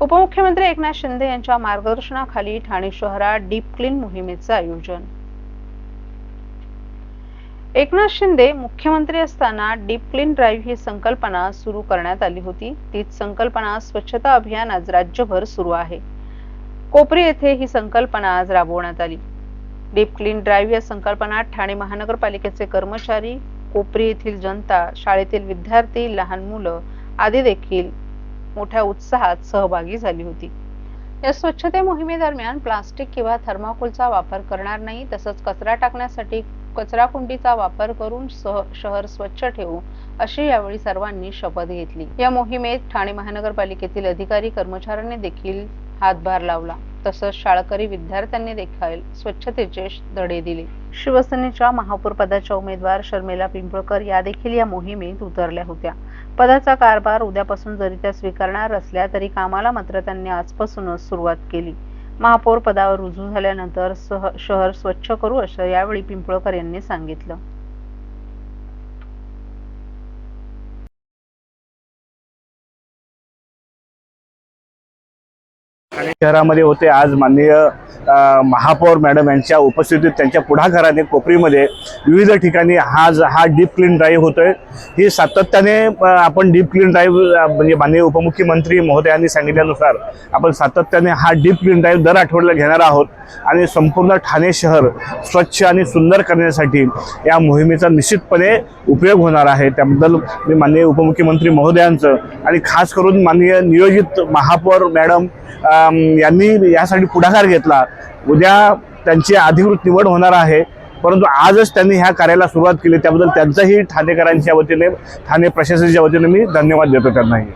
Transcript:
उपमुख्यमंत्री एकनाथ शिंदे यांच्या मार्गदर्शनाखाली ठाणे शहरात डीप क्लीन मोहिमेचं आयोजन. एकनाथ शिंदे मुख्यमंत्री असताना डीप क्लीन ड्राईव्ह ही संकल्पना सुरू करण्यात आली होती. तीच संकल्पना स्वच्छता अभियान आज राज्यभर सुरू आहे. कोपरी येथे ही संकल्पना आज राबवण्यात आली. डीप क्लीन ड्राईव्ह या संकल्पना ठाणे महानगरपालिकेचे कर्मचारी कोपरी येथील जनता शाळेतील विद्यार्थी लहान मुलं आदी देखील मोठ्या उत्साहात सहभागी झाली होती. या स्वच्छते मोहिमेदरम्यान प्लास्टिक किंवा थर्माकोलचा वापर करणार नाही तसंच कचरा टाकण्यासाठी कचरा कुंडीचा वापर करून सह शहर स्वच्छ ठेवू अशी यावेळी सर्वांनी शपथ घेतली. या मोहिमेत ठाणे महानगरपालिकेतील अधिकारी कर्मचाऱ्यांनी देखील हातभार लावला. तसंच शाळकरी विद्यार्थ्यांनी देखील स्वच्छतेचे धडे दिले. शिवसेनेच्या महापौर पदाच्या उमेदवार शर्मिला पिंपळकर या देखील या मोहिमेत उतरल्या होत्या. पदाचा कारभार उद्यापासून जरी त्या स्वीकारणार असल्या तरी कामाला मात्र त्यांनी आजपासूनच सुरुवात केली. महापौर पदावर रुजू झाल्यानंतर सह शहर स्वच्छ करू असं यावेळी पिंपळकर यांनी सांगितलं. शहरामध्ये होते. आज माननीय महापौर मॅडम यांच्या उपस्थितीत त्यांच्या पुढाकाराने कोपरीमध्ये विविध ठिकाणी हा ज- हा डीप क्लीन ड्राईव्ह होतोय. ही सातत्याने आपण डीप क्लीन ड्राईव्ह म्हणजे माननीय उपमुख्यमंत्री महोदयांनी सांगितल्यानुसार आपण सातत्याने हा डीप क्लीन ड्राईव्ह दर आठवड्याला घेणार आहोत आणि संपूर्ण ठाणे शहर स्वच्छ आणि सुंदर करण्यासाठी या मोहिमेचा निश्चितपणे उपयोग होणार आहे. त्याबद्दल मी माननीय उपमुख्यमंत्री महोदयांचं आणि खास करून माननीय नियोजित महापौर मॅडम यांनी यासाठी पुढाकार घेतला. उद्या त्यांची अधिकृत निवड होणार आहे. परंतु आजच त्यांनी ह्या कार्याला सुरुवात केली. त्याबद्दल त्यांचाही ठाणेकरांच्या वतीने ठाणे प्रशासनाच्या वतीने मी धन्यवाद देतो त्यांनाही.